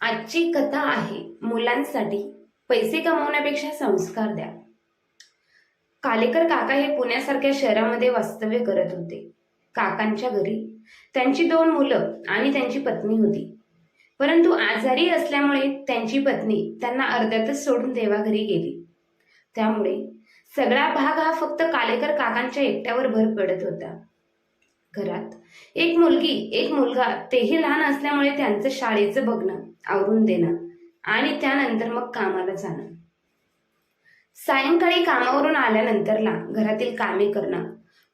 आजची कथा आहे मुलांसाठी पैसे कमवण्यापेक्षा संस्कार द्या. कालेकर काका हे पुण्यासारख्या शहरामध्ये वास्तव्य करत होते. काकांच्या घरी त्यांची दोन मुलं आणि त्यांची पत्नी होती. परंतु आजारी असल्यामुळे त्यांची पत्नी त्यांना अर्ध्यातच सोडून देवाघरी गेली. त्यामुळे सगळा भाग हा फक्त कालेकर काकांच्या एकट्यावर भर पडत होता. घरात. एक मुलगी एक मुलगा तेही लहान असल्यामुळे त्यांचं शाळेचं बघणं आवरून देणं आणि त्यानंतर मग कामाला जाणं. सायंकाळी कामावरून आल्यानंतरला घरातील कामे करणं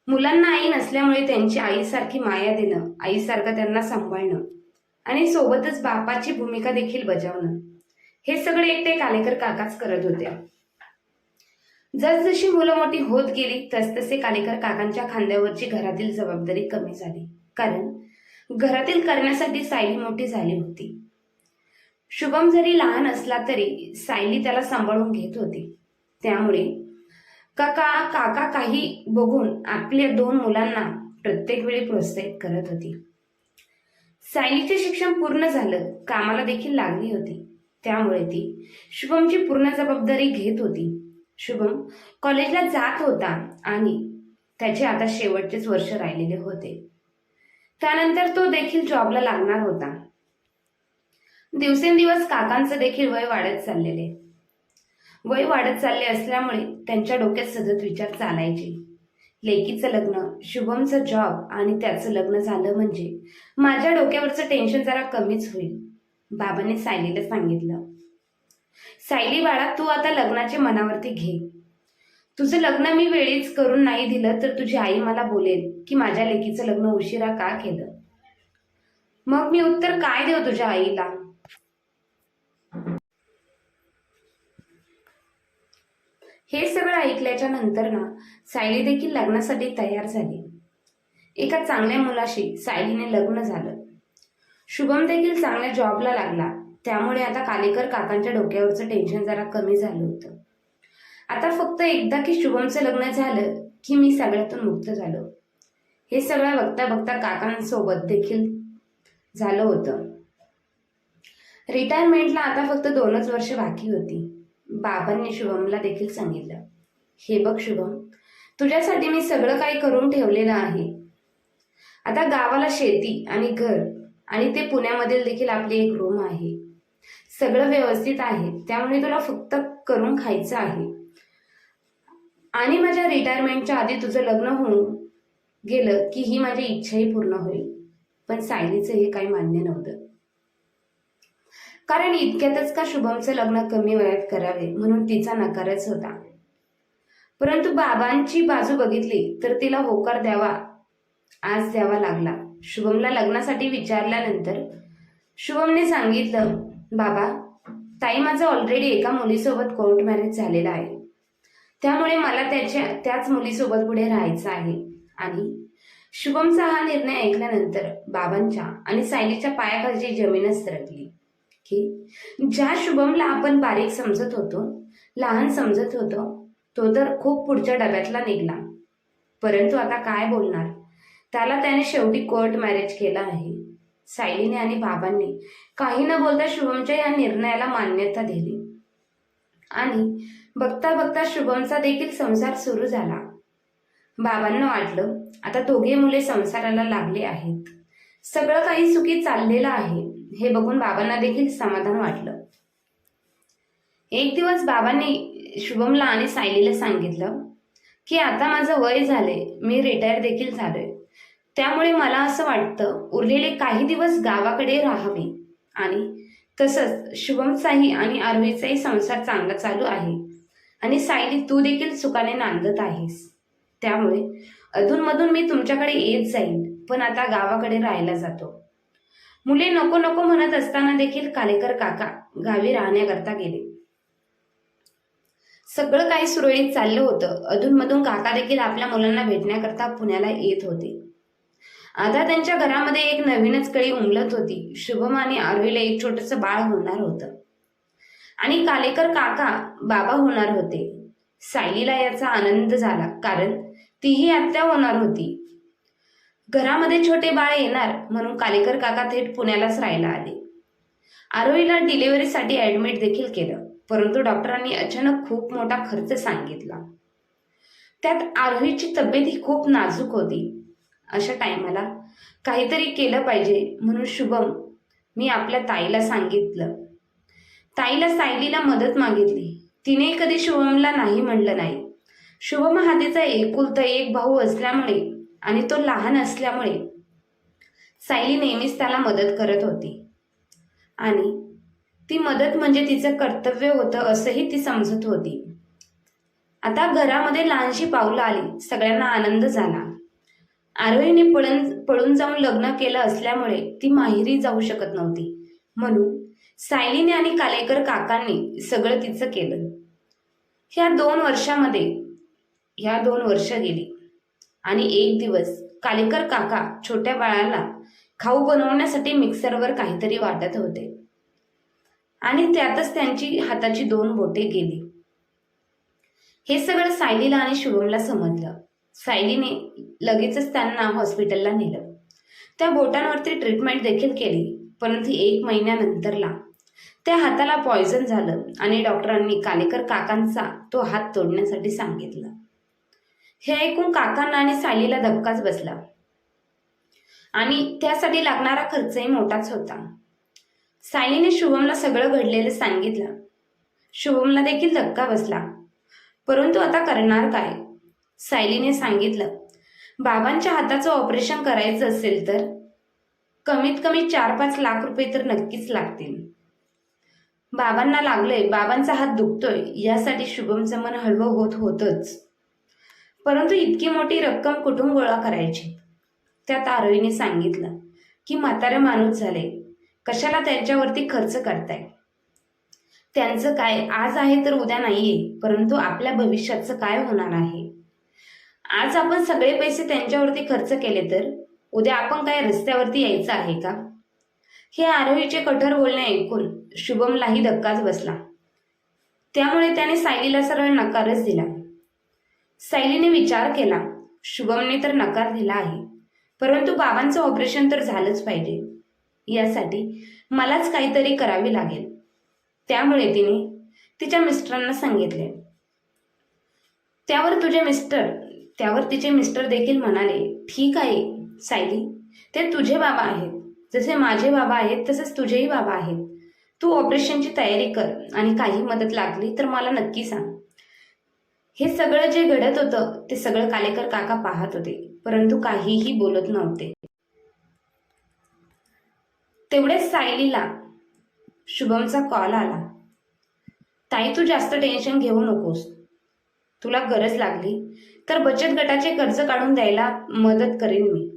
मुलांना आई नसल्यामुळे त्यांची आईसारखी माया देणं आईसारखं त्यांना सांभाळणं आणि सोबतच बापाची भूमिका देखील बजावणं. हे सगळे एकटे कालेकर काकाच करत होत्या जसजशी मुलं मोठी होत गेली तसतसे कालेकर काकांच्या खांद्यावरची घरातील जबाबदारी कमी झाली. कारण घरातील करण्यासाठी सायली मोठी झाली होती. शुभम जरी लहान असला तरी सायली त्याला सांभाळून घेत होती. त्यामुळे काका काका काही बघून आपल्या दोन मुलांना प्रत्येक वेळी प्रोत्साहित करत होती. सायलीचे शिक्षण पूर्ण झालं कामाला देखील लागली होती. त्यामुळे ती शुभमची पूर्ण जबाबदारी घेत होती. शुभम कॉलेजला जात होता आणि त्याचे आता शेवटचेच वर्ष राहिलेले होते. त्यानंतर तो देखील जॉबला लागणार होता. दिवसेंदिवस काकांचं देखील वय वाढत चाललेले. वय वाढत चालले असल्यामुळे त्यांच्या डोक्यात सतत विचार चालायचे. लेकीचं लग्न शुभमचं जॉब आणि त्याचं लग्न झालं म्हणजे माझ्या डोक्यावरचं टेन्शन जरा कमीच होईल बाबाने सायलीला सांगितलं. सायली बाळा तू आता लग्नाचे मनावरती घे. तुझं लग्न मी वेळीच करून नाही दिलं तर तुझी आई मला बोलेल की माझ्या लेकीचं लग्न उशिरा का केलं? मग मी उत्तर काय देऊ तुझ्या आईला? हे सगळं ऐकल्याच्या नंतर ना सायली देखील लग्नासाठी तयार झाली. एका चांगल्या मुलाशी सायलीने लग्न झालं. शुभम देखील चांगल्या जॉबला लागला. त्यामुळे आता कालेकर काकांच्या डोक्यावरचं टेन्शन जरा कमी झालं होतं. आता फक्त एकदा की शुभमचं लग्न झालं की मी सगळ्यातून मुक्त झालो. हे सगळं बघता बघता काकांसोबत देखील झालं होतं. रिटायरमेंटला आता फक्त दोनच वर्ष बाकी होती. बाबांनी शुभमला देखील सांगितलं. हे बघ शुभम तुझ्यासाठी मी सगळं काही करून ठेवलेलं आहे. आता गावाला शेती आणि घर आणि ते पुण्यामधील देखील आपली एक रूम आहे. सगळं व्यवस्थित आहे. त्यामुळे तुला फक्त करून खायचं आहे. आणि माझ्या रिटायरमेंटच्या आधी तुझं लग्न होऊन गेलं की ही माझी इच्छाही पूर्ण होईल. पण सायलीचं हे काही मान्य नव्हतं. कारण इतक्यातच का शुभमचं लग्न कमी वयात करावे म्हणून तिचा नकारच होता. परंतु बाबांची बाजू बघितली तर तिला होकार द्यावा आज द्यावा लागला. शुभमला लग्नासाठी विचारल्यानंतर शुभमने सांगितलं बाबा ताई माझं ऑलरेडी एका मुलीसोबत कोर्ट मॅरेज झालेला आहे. त्यामुळे मला त्याच्या त्याच मुलीसोबत पुढे राहायचं आहे. आणि शुभमचा हा निर्णय ऐकल्यानंतर बाबांच्या आणि सायलीच्या पायाखालची जमीनच सरकली. की ज्या शुभमला आपण बारीक समजत होतो लहान समजत होतो तो तर खूप पुढच्या डब्यातला निघला. परंतु आता काय बोलणार? त्याला त्याने शेवटी कोर्ट मॅरेज केला आहे. सायलीने आणि बाबांनी काही न बोलता शुभमच्या या निर्णयाला मान्यता दिली. आणि बघता बघता शुभमचा देखील संसार सुरू झाला. बाबांना वाटलं आता दोघे मुले संसाराला लागले आहेत. सगळं काही सुखी चाललेलं आहे हे बघून बाबांना देखील समाधान वाटलं. एक दिवस बाबांनी शुभमला आणि सायलीला सांगितलं की आता माझं वय झाले मी रिटायर देखील झालोय. त्यामुळे मला असं वाटतं उरलेले काही दिवस गावाकडे राहावे. आणि तसंच शुभमचाही आणि आरवीचाही संसार चांगला चालू आहे. आणि सायली तू देखील सुखाने नांदत आहेस. त्यामुळे अधूनमधून मी तुमच्याकडे येत जाईल पण आता गावाकडे राहायला जातो. मुले नको नको म्हणत असताना देखील कालेकर काका गावी राहण्याकरता गेले. सगळं काही सुरळीत चाललं होतं. अधूनमधून काका देखील आपल्या मुलांना भेटण्याकरता पुण्याला येत होते. आता त्यांच्या घरामध्ये एक नवीनच कळी उमलत होती. शुभम आणि आरवीला एक छोटस बाळ होणार होतं. आणि कालेकर काका बाबा होणार होते. सायलीला याचा आनंद झाला कारण तीही आत्या होणार होती. घरामध्ये छोटे बाळ येणार म्हणून कालेकर काका थेट पुण्यालाच राहायला आले. आरोहीला डिलिव्हरीसाठी ऍडमिट देखील केलं परंतु डॉक्टरांनी अचानक खूप मोठा खर्च सांगितला. त्यात आरोहीची तब्येत ही खूप नाजूक होती. अशा टायमाला काहीतरी केलं पाहिजे. म्हणून शुभम मी आपल्या ताईला सांगितलं. ताईला सायलीला मदत मागितली. तिने कधी शुभमला नाही म्हणलं नाही. शुभम हा तिचा एकुलता एक भाऊ असल्यामुळे आणि तो लहान असल्यामुळे सायली नेहमीच त्याला मदत करत होती. आणि ती मदत म्हणजे तिचं कर्तव्य होतं असंही ती समजत होती. आता घरामध्ये लहानशी पावलं आली. सगळ्यांना आनंद झाला. आरोहीने पळून पळून जाऊन लग्न केलं असल्यामुळे ती माहेरी जाऊ शकत नव्हती. म्हणून सायलीने आणि कालेकर काकांनी सगळं तिचं केलं. ह्या दोन वर्षामध्ये ह्या दोन वर्ष गेली. आणि एक दिवस कालेकर काका छोट्या बाळाला खाऊ बनवण्यासाठी मिक्सरवर काहीतरी वाटत होते. आणि त्यातच त्यांची हाताची दोन बोटे गेली. हे सगळं सायलीला आणि शुभमला समजलं. सायलीने लगेचच त्यांना हॉस्पिटलला नेलं. त्या बोटांवरती ट्रीटमेंट देखील केली परंतु एक महिन्यानंतरला. त्या हाताला पॉयझन झालं आणि डॉक्टरांनी कालेकर काकांचा तो हात तोडण्यासाठी सांगितलं. हे ऐकून काकांना आणि सायलीला धक्काच बसला. आणि त्यासाठी लागणारा खर्चही मोठाच होता. सायलीने शुभमला सगळं घडलेलं सांगितलं. शुभमला देखील धक्का बसला. परंतु आता करणार काय? सायलीने सांगितलं बाबांच्या हाताचं ऑपरेशन करायचं असेल तर? कमीत कमी चार पाच लाख रुपये तर नक्कीच लागतील. बाबांना लागलंय बाबांचा हात दुखतोय यासाठी शुभमचं मन हळवं होत होतच. परंतु इतकी मोठी रक्कम कुठून गोळा करायची? त्यात आरोहीने सांगितलं की म्हातारे माणूस झाले. कशाला त्यांच्यावरती खर्च करताय? त्यांचं काय आज आहे तर उद्या नाहीये परंतु आपल्या भविष्याचं काय होणार आहे? आज आपण सगळे पैसे त्यांच्यावरती खर्च केले तर? उद्या आपण काय रस्त्यावरती यायचं आहे का? हे आरोहीचे कठोर बोलणे ऐकून शुभमलाही धक्काच बसला. त्यामुळे त्याने सायलीला सरळ नकारच दिला. सायलीने विचार केला शुभमने तर नकार दिला आहे परंतु बाबांचं ऑपरेशन तर झालंच पाहिजे. यासाठी मलाच काहीतरी करावे लागेल. त्यामुळे तिने तिच्या मिस्टरांना सांगितले. त्यावर तुझे मिस्टर त्यावर तिचे मिस्टर देखील म्हणाले ठीक आहे सायली. ते तुझे बाबा आहेत. जसे माझे बाबा आहेत तसेच तुझेही बाबा आहेत. तू ऑपरेशनची तयारी कर आणि काही मदत लागली तर मला नक्की सांग. हे सगळं जे घडत होतं ते सगळं कालेकर काका पाहत होते परंतु काहीही बोलत नव्हते. तेवढेच सायलीला शुभमचा कॉल आला. ताई तू जास्त टेन्शन घेऊ नकोस. तुला गरज लागली. तर बचत गटाचे कर्ज काढून द्यायला मदत करेन मी.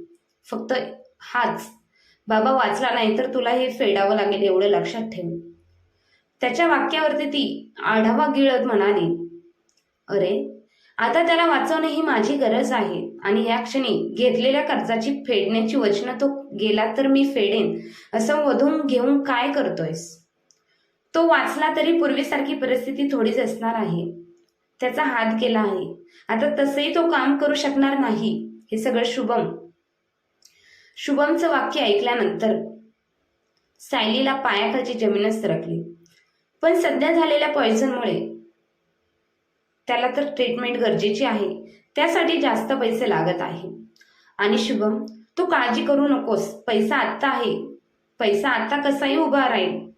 फक्त हाच. बाबा वाचला नाही तर तुला हे फेडावं लागेल एवढं लक्षात ठेव. त्याच्या वाक्यावरती ती आढावा गिळत म्हणाली अरे आता त्याला वाचवणे ही माझी गरज आहे आणि या क्षणी घेतलेल्या कर्जाची फेडण्याची वचनं तो गेला तर मी फेडेन असं वधून घेऊन काय करतोयस? तो वाचला तरी पूर्वीसारखी परिस्थिती थोडीच असणार आहे. त्याचा हात गेला आहे. आता तसंही तो काम करू शकणार नाही. हे सगळं शुभम. शुभमचं वाक्य ऐकल्यानंतर सायलीला पायाखालची जमीनच सरकली. पण सध्या झालेल्या पॉयझनमुळे त्याला तर ट्रीटमेंट गरजेची आहे. त्यासाठी जास्त पैसे लागत आहे. आणि शुभम तू काळजी करू नकोस. पैसा आत्ता आहे. पैसा आत्ता कसाही उभा राहील.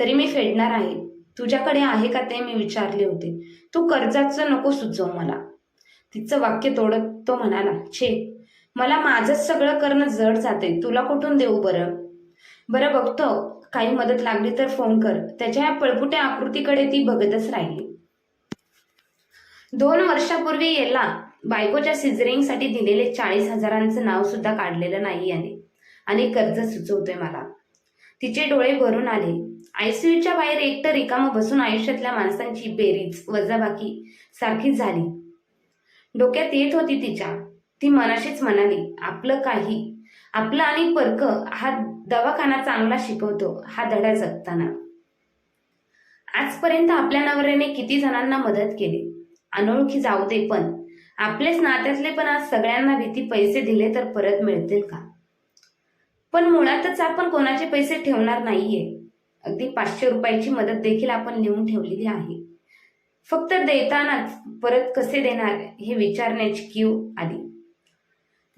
तरी मी फेडणार आहे. तुझ्याकडे आहे का ते मी विचारले होते. तू कर्जाचं नको सुचव मला. तिचं वाक्य तोडत तो म्हणाला छे मला माझंच सगळं करणं जड जाते तुला कुठून देऊ बरं? बरं बघतो. काही मदत लागली तर फोन कर. त्याच्या या पळपुट्या आकृतीकडे ती बघतच राहिली. दोन वर्षापूर्वी याला बायकोच्या सिझरिंगसाठी दिलेले चाळीस हजारांचं नाव सुद्धा काढलेलं नाही याने. आणि कर्ज सुचवतोय मला. तिचे डोळे भरून आले. आयसीयूच्या बाहेर एकटं रिकामं बसून आयुष्यातल्या माणसांची बेरीज वजाबाकी सारखीच झाली. डोक्यात येत होती तिच्या. ती मनाशीच म्हणाली आपलं काही आपलं आणि परक हा दवाखाना चांगला शिकवतो हा धडा जगताना. आजपर्यंत आपल्या नवऱ्याने किती जणांना मदत केली. अनोळखी जाऊ दे पण. आपलेच नात्यातले पण आज सगळ्यांना भीती पैसे दिले तर परत मिळतील का? पण मुळातच आपण कोणाचे पैसे ठेवणार नाहीये. अगदी पाचशे रुपयाची मदत देखील आपण लिहून ठेवलेली आहे. फक्त देतानाच परत कसे देणार हे विचारण्याची क्यू आली.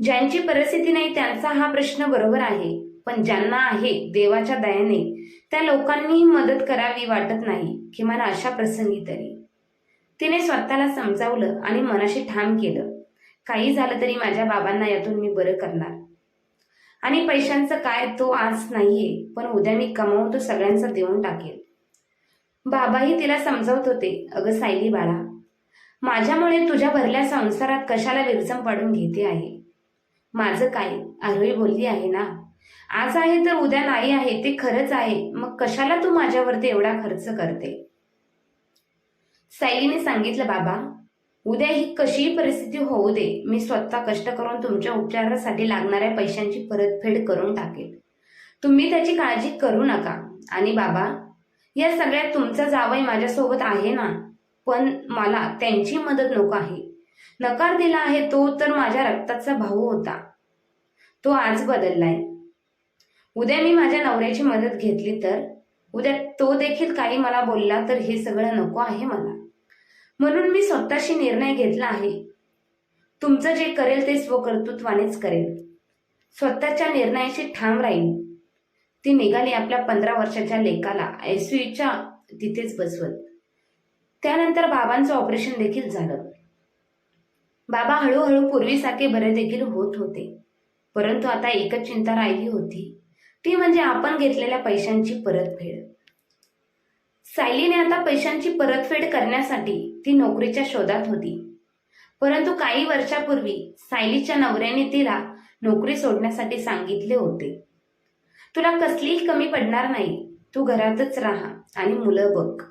ज्यांची परिस्थिती नाही त्यांचा हा प्रश्न बरोबर आहे पण ज्यांना आहे देवाच्या दयाने त्या लोकांनीही मदत करावी वाटत नाही किमान अशा प्रसंगी तरी. तिने स्वतःला समजावलं आणि मनाशी ठाम केलं. काही झालं तरी माझ्या बाबांना यातून मी बरं करणार. आणि पैशांचं काय तो आज नाहीये पण उद्या मी कमावून तो सगळ्यांचा देऊन टाकेल. बाबाही तिला समजावत होते अगं सायली बाळा माझ्यामुळे तुझ्या भरल्या संसारात कशाला विरजम पडून घेते आहे? माझं काय आरोही बोलली आहे ना? आज आहे तर उद्या नाही आहे ते खरंच आहे मग कशाला तू माझ्यावरती एवढा खर्च करते? सायलीने सांगितलं बाबा उद्या ही कशीही परिस्थिती होऊ दे मी स्वतः कष्ट करून तुमच्या उपचारासाठी लागणाऱ्या पैशांची परतफेड करून टाकेल. तुम्ही त्याची काळजी करू नका. आणि बाबा या सगळ्यात तुमचा जावई माझ्यासोबत आहे ना? पण मला त्यांची मदत नको आहे. नकार दिला आहे तो तर माझ्या रक्ताचा भाऊ होता. तो आज बदललाय. उद्या मी माझ्या नवऱ्याची मदत घेतली तर? उद्या तो देखील काही मला बोलला तर हे सगळं नको आहे मला. म्हणून मी स्वतःशी निर्णय घेतला आहे. तुमचं जे करेल ते स्वकर्तृत्वानेच करेल. स्वतःच्या निर्णयाशी ठाम राहील ती निघाली आपल्या पंधरा वर्षाच्या लेकाला. आयसीयूच्या तिथेच बसवत. त्यानंतर बाबांचं ऑपरेशन देखील झालं. बाबा हळूहळू पूर्वीसारखे बरे देखील होत होते. परंतु आता एकच चिंता राहिली होती. ती म्हणजे आपण घेतलेल्या पैशांची परतफेड. सायलीने आता पैशांची परतफेड करण्यासाठी ती नोकरीच्या शोधात होती. परंतु काही वर्षापूर्वी सायलीच्या नवऱ्याने तिला नोकरी सोडण्यासाठी सांगितले होते. तुला कसलीही कमी पडणार नाही. तू घरातच राहा आणि मुलं बघ.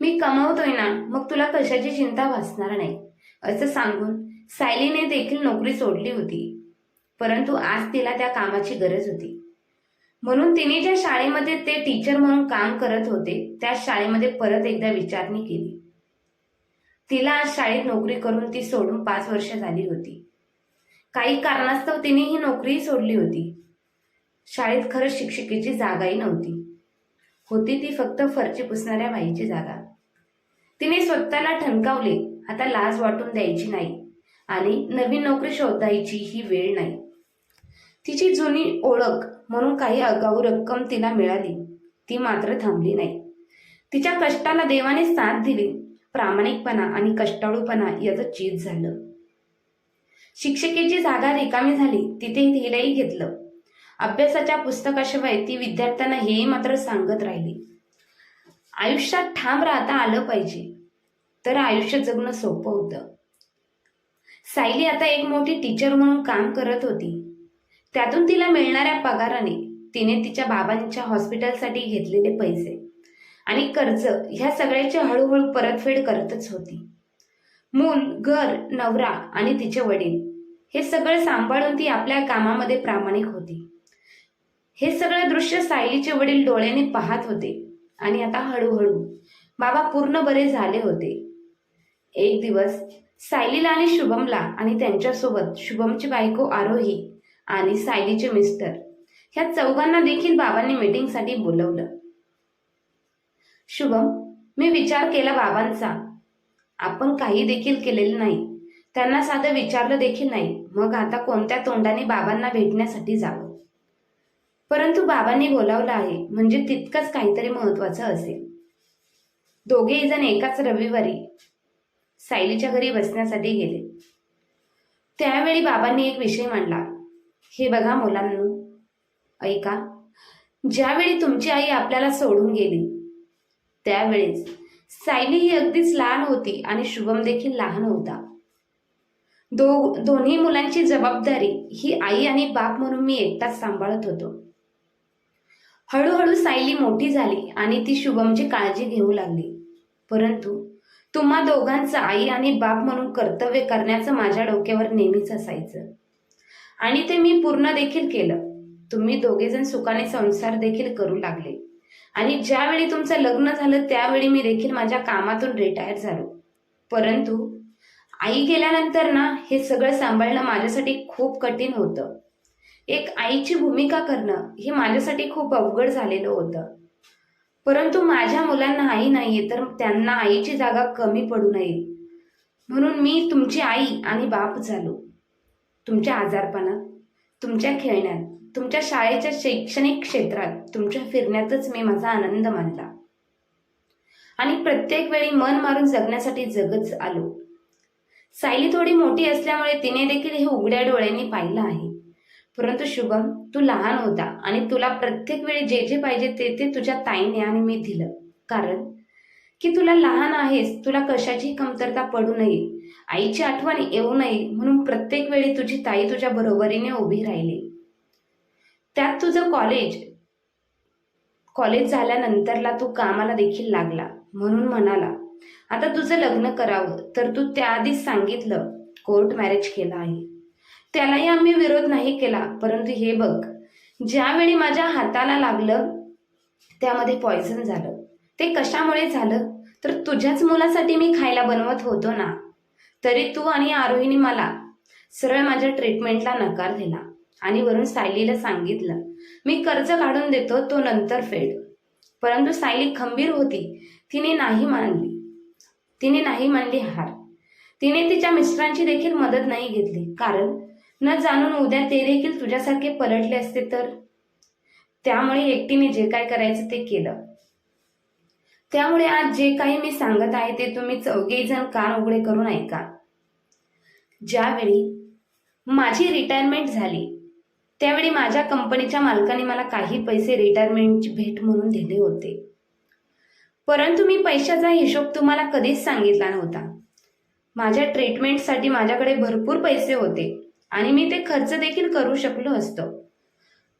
मी कमवतोय ना मग तुला कशाची चिंता भासणार नाही असं सांगून सायलीने देखील नोकरी सोडली होती. परंतु आज तिला त्या कामाची गरज होती. म्हणून तिने ज्या शाळेमध्ये ते टीचर म्हणून काम करत होते त्या शाळेमध्ये परत एकदा विचारणी केली. तिला आज शाळेत नोकरी करून ती सोडून पाच वर्ष झाली होती. काही कारणास्तव तिने ही नोकरीही सोडली होती. शाळेत खरंच शिक्षिकेची जागाही नव्हती. होती ती फक्त फरची पुसणाऱ्या बाईची जागा. तिने स्वतःला ठणकावले आता लाज वाटून द्यायची नाही आणि नवीन नोकरी शोधायची ही वेळ नाही. तिची जुनी ओळख म्हणून काही अगाऊ रक्कम तिला मिळाली. ती मात्र थांबली नाही. तिच्या कष्टाला देवाने साथ दिली. प्रामाणिकपणा आणि कष्टाळूपणा याचं चीज झालं. शिक्षिकेची जागा रिकामी झाली तिथे तिलाही घेतलं. अभ्यासाच्या पुस्तकाशिवाय ती विद्यार्थ्यांना हे मात्र सांगत राहिली. आयुष्यात ठाम राहता आलं पाहिजे. तर आयुष्य जगणं सोपं होतं. सायली आता एक मोठी टीचर म्हणून काम करत होती. त्यातून तिला मिळणाऱ्या पगाराने तिने तिच्या बाबांच्या हॉस्पिटलसाठी घेतलेले पैसे आणि कर्ज ह्या सगळ्याची हळूहळू परतफेड करतच होती. मूल घर नवरा आणि तिचे वडील हे सगळं सांभाळून ती आपल्या कामामध्ये प्रामाणिक होती. हे सगळं दृश्य सायलीचे वडील डोळ्याने पाहत होते आणि आता हळूहळू बाबा पूर्ण बरे झाले होते. एक दिवस सायलीला आणि शुभमला आणि त्यांच्यासोबत शुभमची बायको आरोही आणि सायलीचे मिस्टर. ह्या चौघांना देखील बाबांनी मीटिंगसाठी बोलवलं. शुभम मी विचार केला बाबांचा. आपण काही देखील केलेलं नाही. त्यांना साधं विचारलं देखील नाही. मग आता कोणत्या तोंडाने बाबांना भेटण्यासाठी जावं? परंतु बाबांनी बोलावलं आहे. म्हणजे तितकंच काहीतरी महत्वाचं असेल. दोघेही जण एकाच रविवारी सायलीच्या घरी बसण्यासाठी गेले. त्यावेळी बाबांनी एक विषय मांडला. हे बघा मुलांनो. ऐका. ज्यावेळी तुमची आई आपल्याला सोडून गेली त्यावेळेस सायली ही अगदीच लहान होती आणि शुभम देखील लहान होता. दो दोन्ही मुलांची जबाबदारी ही आई आणि बाप म्हणून मी एकटाच सांभाळत होतो. हळूहळू सायली मोठी झाली आणि ती शुभमची काळजी घेऊ लागली. परंतु तुम्हा दोघांचं आई आणि बाप म्हणून कर्तव्य करण्याचं माझ्या डोक्यावर नेहमीच असायचं. आणि ते मी पूर्ण देखील केलं. तुम्ही दोघेजण सुखाने संसार देखील करू लागले. आणि ज्यावेळी तुमचं लग्न झालं त्यावेळी मी देखील माझ्या कामातून रिटायर झालो. परंतु आई गेल्यानंतर ना हे सगळं सांभाळणं माझ्यासाठी खूप कठीण होतं. एक आईची भूमिका करणं हे माझ्यासाठी खूप अवघड झालेलं होतं. परंतु माझ्या मुलांना आई नाहीये तर त्यांना आईची जागा कमी पडू नये. म्हणून मी तुमची आई आणि बाप झालो. तुमच्या आजारपणात तुमच्या खेळण्यात तुमच्या शाळेच्या शैक्षणिक क्षेत्रात तुमच्या फिरण्यातच मी माझा आनंद मानला. आणि प्रत्येक वेळी मन मारून जगण्यासाठी जगत आलो. सायली थोडी मोठी असल्यामुळे तिने देखील हे उघड्या डोळ्यांनी पाहिलं आहे. परंतु शुभम तू लहान होता आणि तुला प्रत्येक वेळी जे जे पाहिजे ते ते तुझ्या ताईने आणि मी दिलं. कारण की तुला लहान आहेस तुला कशाची कमतरता पडू नये आईची आठवण येऊ नये म्हणून प्रत्येक वेळी तुझी ताई तुझ्या बरोबरीने उभी राहिली. त्यात तुझं कॉलेज कॉलेज झाल्यानंतरला तू कामाला देखील लागला म्हणून म्हणाला आता तुझं लग्न करावं. तर तू त्याआधीच सांगितलं कोर्ट मॅरेज केला आहे. त्यालाही आम्ही विरोध नाही केला परंतु हे बघ ज्यावेळी माझ्या हाताला लागलं त्यामध्ये पॉयझन झालं. ते कशामुळे झालं? तर तुझ्याच मुलासाठी मी खायला बनवत होतो ना. तरी तू आणि आरोहीने मला सरळ माझ्या ट्रीटमेंटला नकार दिला आणि वरून सायलीला सांगितलं मी कर्ज काढून देतो तो नंतर फेड. परंतु सायली खंबीर होती. तिने नाही मानली. तिने नाही मानली हार. तिने तिच्या मिस्टरांची देखील मदत नाही घेतली. कारण न जाणून उद्या ते देखील तुझ्यासारखे पलटले असते तर? त्यामुळे एकटीने जे काय करायचं ते केलं. त्यामुळे आज जे काही मी सांगत आहे ते तुम्ही चौघेजण कान उघडे करून ऐका. ज्यावेळी माझी रिटायरमेंट झाली त्यावेळी माझ्या कंपनीच्या मालकाने मला काही पैसे रिटायरमेंटची भेट म्हणून दिले होते. परंतु मी पैशाचा हिशोब तुम्हाला कधीच सांगितला नव्हता. माझ्या ट्रीटमेंटसाठी माझ्याकडे भरपूर पैसे होते आणि मी ते खर्च देखील करू शकलो असतो.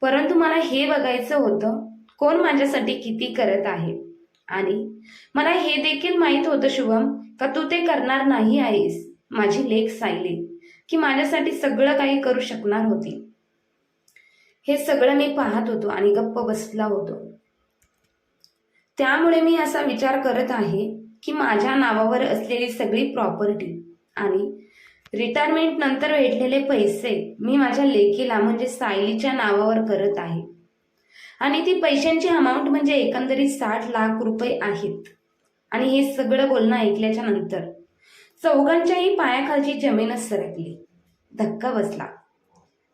परंतु मला हे बघायचं होतं कोण माझ्यासाठी किती करत आहे? आणि मला हे देखील माहीत होतं शुभम का तू ते करणार नाही आहेस? माझी लेख सायली की माझ्यासाठी सगळं काही करू शकणार होती. हे सगळं मी पाहत होतो आणि गप्प बसला होतो. त्यामुळे मी असा विचार करत आहे की माझ्या नावावर असलेली सगळी प्रॉपर्टी आणि रिटायरमेंट नंतर भेटलेले पैसे मी माझ्या लेकीला म्हणजे सायलीच्या नावावर करत आहे. आणि ती पैशांची अमाऊंट म्हणजे एकंदरीत साठ लाख रुपये आहेत. आणि हे सगळं बोलणं ऐकल्याच्या नंतर चौघांच्याही पायाखालची जमीनच सरकली. धक्का बसला.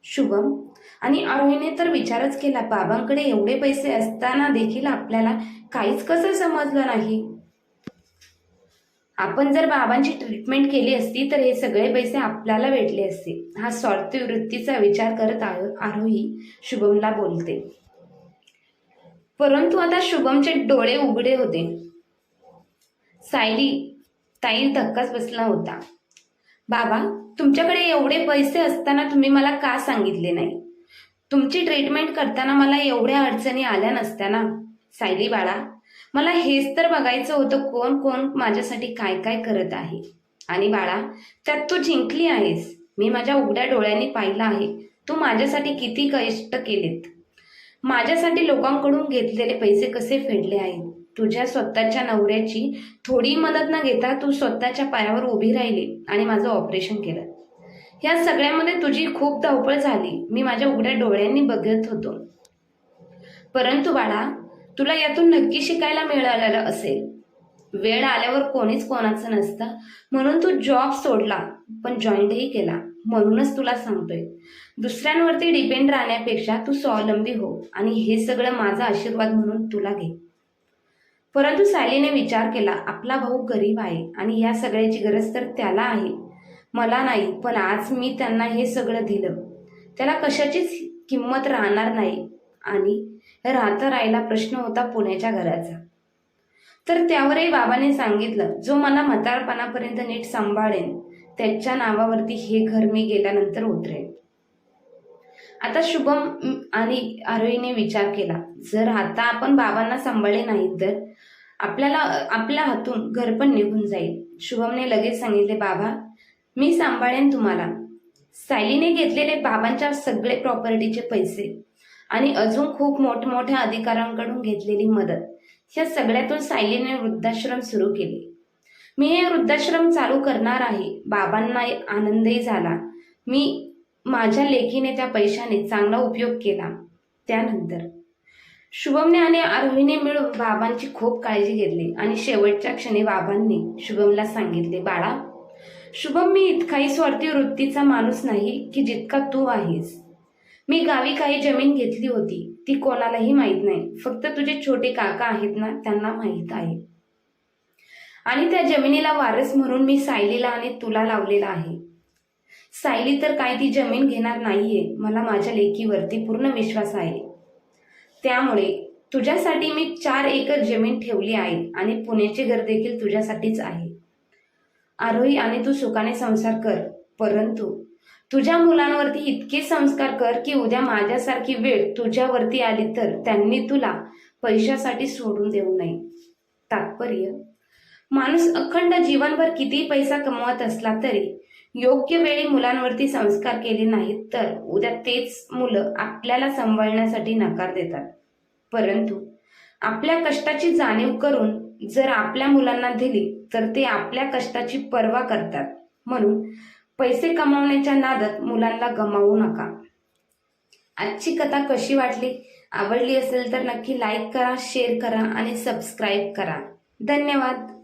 शुभम आणि आरोहीने तर विचारच केला बाबांकडे एवढे पैसे असताना देखील आपल्याला काहीच कसं समजलं नाही? आपण जर बाबांची ट्रीटमेंट केली असती तर हे सगळे पैसे आपल्याला भेटले असते. हा स्वार्थी वृत्तीचा विचार करत आरो- आरोही शुभमला बोलते. परंतु आता शुभमचे डोळे उघडे होते. सायली ताई धक्काच बसला होता. बाबा तुमच्याकडे एवढे पैसे असताना तुम्ही मला का सांगितले नाही? तुमची ट्रीटमेंट करताना मला एवढ्या अडचणी आल्या नसत्या ना? सायली बाळा मला हेच तर बघायचं होतं कोण कोण माझ्यासाठी काय काय करत आहे. आणि बाळा त्यात तू जिंकली आहेस. मी माझ्या उघड्या डोळ्यांनी पाहिलं आहे. तू माझ्यासाठी किती कष्ट केलेत. माझ्यासाठी लोकांकडून घेतलेले पैसे कसे फेडले आहेत? तुझ्या स्वतःच्या नवऱ्याची थोडी मदत न घेता तू स्वतःच्या पायावर उभी राहिली आणि माझं ऑपरेशन केलं. या सगळ्यामध्ये तुझी खूप धावपळ झाली. मी माझ्या उघड्या डोळ्यांनी बघत होतो. परंतु बाळा तुला यातून नक्की शिकायला मिळालेलं असेल. वेळ आल्यावर कोणीच कोणाचं नसतं. म्हणून तू जॉब सोडला पण जॉईंटही केला. म्हणूनच तुला सांगतोय. दुसऱ्यांवरती डिपेंड राहण्यापेक्षा तू स्वावलंबी हो आणि हे सगळं माझा आशीर्वाद म्हणून तुला घे. परंतु सायलीने विचार केला आपला भाऊ गरीब आहे आणि या सगळ्याची गरज तर त्याला आहे. मला नाही पण आज मी त्यांना हे सगळं दिलं. त्याला कशाचीच किंमत राहणार नाही आणि राहता राहिला प्रश्न होता पुण्याच्या घराचा. तर त्यावरही बाबाने सांगितलं जो मला म्हातारपणापर्यंत नीट सांभाळेन त्याच्या नावावरती हे घर मी गेल्यानंतर उतरेन. आता शुभम आणि आरोहीने विचार केला जर आता आपण बाबांना सांभाळले नाही तर? आपल्याला आपल्या हातून घर पण निघून जाईल. शुभमने लगेच सांगितले बाबा मी सांभाळेन तुम्हाला. सायलीने घेतलेले बाबांच्या सगळे प्रॉपर्टीचे पैसे आणि अजून खूप मोठमोठ्या अधिकाऱ्यांकडून घेतलेली मदत या सगळ्यातून सायलीने वृद्धाश्रम सुरू केले. मी हे वृद्धाश्रम चालू करणार आहे. बाबांना आनंदही झाला. मी माझ्या लेखीने त्या पैशाने चांगला उपयोग केला. त्यानंतर शुभमने आणि आरोहीने मिळून बाबांची खूप काळजी घेतली आणि शेवटच्या क्षणी बाबांनी शुभमला सांगितले बाळा शुभम मी इतकाही स्वार्थी वृत्तीचा माणूस नाही की जितका तू आहेस. मी गावी काही जमीन घेतली होती. ती कोणालाही माहीत नाही. फक्त तुझे छोटे काका आहेत ना त्यांना माहीत आहे. आणि त्या जमिनीला वारस म्हणून मी सायलीला आणि तुला लावलेला आहे. सायली तर काय ती जमीन घेणार नाहीये मला माझ्या लेकीवरती पूर्ण विश्वास आहे. त्यामुळे तुझ्यासाठी मी चार एकर जमीन ठेवली आहे आणि पुण्याचे घर देखील तुझ्यासाठीच आहे. आरोही आणि तू सुखाने संसार कर परंतु तुझ्या मुलांवरती इतके संस्कार कर की उद्या माझ्यासारखी वेळ तुझ्यावरती आली तर त्यांनी तुला पैशासाठी सोडून देऊ नये. तात्पर्य माणूस अखंड जीवनभर किती पैसा कमवत असला तरी योग्य वेळी मुलांवरती संस्कार केले नाहीत तर उद्या तेच मुलं आपल्याला सांभाळण्यासाठी नकार देतात. परंतु आपल्या कष्टाची जाणीव करून जर आपल्या मुलांना दिली तर ते आपल्या कष्टाची पर्वा करतात. म्हणून पैसे कमावण्याच्या नादात मुलांना गमावू नका. आजची कथा कशी वाटली? आवडली असेल तर नक्की लाईक करा शेअर करा आणि सबस्क्राईब करा. धन्यवाद.